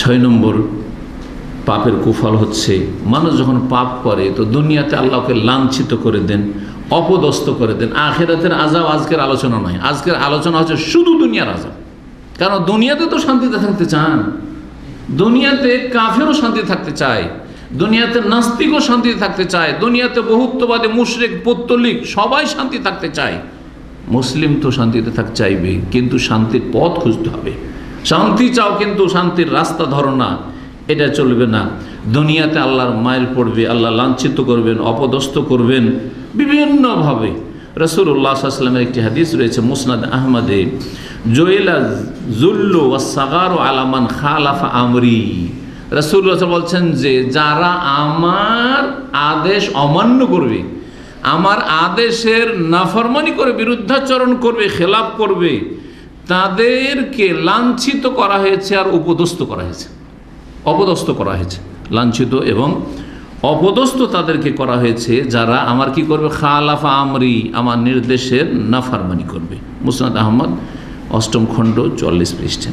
ছয় নম্বর পাপের কুফল হচ্ছে, মানুষ যখন পাপ করে তো দুনিয়াতে আল্লাহকে লাঞ্ছিত করে দেন, অপদস্থ করে দেন। আখেরাতের আজাব আজকের আলোচনা নয়। আজকের আলোচনা হচ্ছে শুধু দুনিয়ার আজাব কারণ দুনিয়াতে তো শান্তিতে থাকতে চান। দুনিয়াতে কাফেরও শান্তি থাকতে চায়। দুনিয়াতে নাস্তিকও শান্তিতে থাকতে চায়। দুনিয়াতে বহুত্ববাদী মুশরেক, পত্তলিক সবাই শান্তি থাকতে চায়। মুসলিম তো শান্তিতে থাকতে চাইবে কিন্তু শান্তির পথ খুঁজতে হবে। শান্তি চাও কিন্তু শান্তির রাস্তা ধরো না, এটা চলবে না। দুনিয়াতে আল্লাহর মায়ের পড়বে, আল্লাহ লাঞ্ছিত করবেন, অপদস্থ করবেন, বিভিন্নভাবে। সাল্লামের একটি হাদিস রয়েছে মুসনাদ আহমদে জুল্লু আলামান খালাফা আমরি। রসুল্লাহ বলছেন যে, যারা আমার আদেশ অমান্য করবে, আমার আদেশের নাফরমানি করে বিরুদ্ধাচরণ করবে, খেলাপ করবে তাদেরকে লাঞ্ছিত করা হয়েছে আর উপদস্ত করা হয়েছে। অপদস্ত করা হয়েছে। লাঞ্ছিত এবং অপদস্থ তাদেরকে করা হয়েছে যারা আমার কি করবে? খালাফা আমরি আমার নির্দেশের নাফারমানি করবে। মুসনাদ আহমদ, অষ্টম খণ্ড, চল্লিশ পৃষ্ঠে।